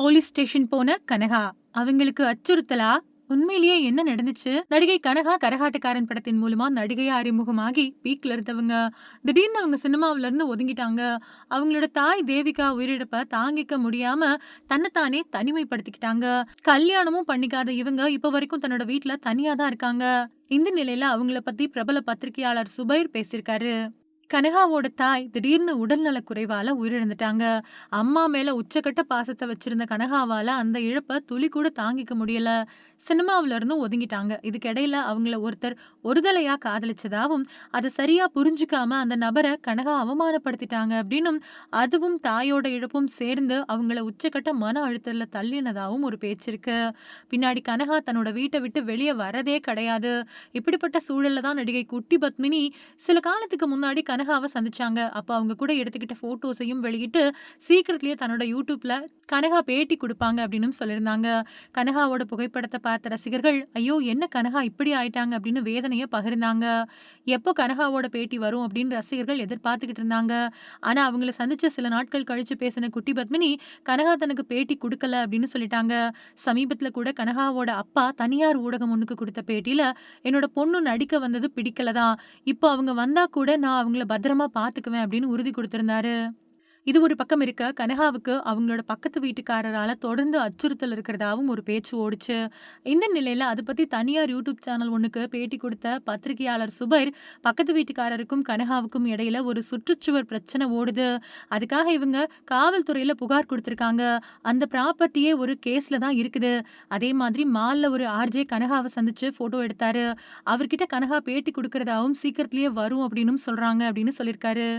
Police station போன கனகா. அவங்களுக்கு அச்சுறுத்தலா? உண்மையிலேயே என்ன நடந்துச்சு? நடிகை கனகா கரகாட்டக்காரன் படத்தின் மூலமா நடிகையா அறிமுகமாகி பீக்ல இருந்தவங்க. திடீர்னு அவங்க சினிமாவில இருந்து ஒதுங்கிட்டாங்க. அவங்களோட தாய் தேவிகா உயிரிழப்ப தாங்கிக்க முடியாம தன்னைத்தானே தனிமைப்படுத்திக்கிட்டாங்க. கல்யாணமும் பண்ணிக்காத இவங்க இப்ப வரைக்கும் தன்னோட வீட்ல தனியா தான் இருக்காங்க. இந்த நிலையில அவங்கள பத்தி பிரபல பத்திரிகையாளர் சுபைர் பேசியிருக்காரு. கனகாவோட தாய் திடீர்னு உடல்நல குறைவால உயிரிழந்துட்டாங்க. அம்மா மேல உச்சக்கட்ட பாசத்தை வச்சிருந்த கனகாவால அந்த இழப்பை துளி கூட தாங்கிக்க முடியல. சினிமாவில இருந்தும் ஒதுங்கிட்டாங்க. இதுக்கிடையில அவங்கள ஒருத்தர் ஒருதலையா காதலிச்சதாவும் அதை சரியா புரிஞ்சுக்காம அந்த நபரை கனகா அவமானப்படுத்திட்டாங்க அப்படின்னும் அதுவும் தாயோட இழப்பும் சேர்ந்து அவங்கள உச்சக்கட்ட மன அழுத்தல தள்ளினதாவும் ஒரு பேச்சு இருக்கு. பின்னாடி கனகா தன்னோட வீட்டை விட்டு வெளியே வரதே கிடையாது. இப்படிப்பட்ட சூழல்ல தான் நடிகை குட்டி பத்மினி சில காலத்துக்கு முன்னாடி கனகாவை சந்திச்சாங்க. அப்ப அவங்க கூட எடுத்துக்கிட்ட போட்டோஸையும் வெளியிட்டு சீக்கிரத்திலேயே தன்னோட யூடியூப்ல கனகா பேட்டி கொடுப்பாங்க அப்படின்னு சொல்லியிருந்தாங்க. கனகாவோட புகைப்படத்தை பார்த்த ரசிகர்கள் ஐயோ என்ன கனகா இப்படி ஆயிட்டாங்க? அப்படின்னு வேதனையை பகிர்ந்தாங்க. எப்போ கனகாவோட பேட்டி வரும் அப்படின்னு ரசிகர்கள் எதிர்பார்த்துக்கிட்டு இருந்தாங்க. ஆனா அவங்கள சந்திச்ச சில நாட்கள் கழிச்சு பேசின குட்டி பத்மினி கனகா தனக்கு பேட்டி கொடுக்கல அப்படின்னு சொல்லிட்டாங்க. சமீபத்துல கூட கனகாவோட அப்பா தனியார் ஊடகம் முன்னுக்கு கொடுத்த பேட்டியில என்னோட பொண்ணு நடிக்க வந்தது பிடிக்கலதான் இப்போ அவங்க வந்தா கூட நான் அவங்கள பத்திரமா பாத்துக்குவேன் அப்படின்னு உறுதி கொடுத்திருந்தாரு. இது ஒரு பக்கம் இருக்க கனகாவுக்கு அவங்களோட பக்கத்து வீட்டுக்காரரால் தொடர்ந்து அச்சுறுத்தல் இருக்கிறதாவும் ஒரு பேச்சு ஓடுச்சு. இந்த நிலையில் அதை பற்றி தனியார் யூடியூப் சேனல் ஒன்றுக்கு பேட்டி கொடுத்த பத்திரிகையாளர் சுபைர் பக்கத்து வீட்டுக்காரருக்கும் கனகாவுக்கும் இடையில ஒரு சுற்றுச்சுவர் பிரச்சனை ஓடுது. அதுக்காக இவங்க காவல்துறையில் புகார் கொடுத்துருக்காங்க. அந்த ப்ராப்பர்ட்டியே ஒரு கேஸில் தான் இருக்குது. அதே மாதிரி மாலில் ஒரு ஆர்ஜே கனகாவை சந்திச்சு ஃபோட்டோ எடுத்தாரு. அவர்கிட்ட கனகா பேட்டி கொடுக்கறதாவும் சீக்கிரத்திலேயே வரும் அப்படின்னு சொல்கிறாங்க அப்படின்னு சொல்லியிருக்காரு.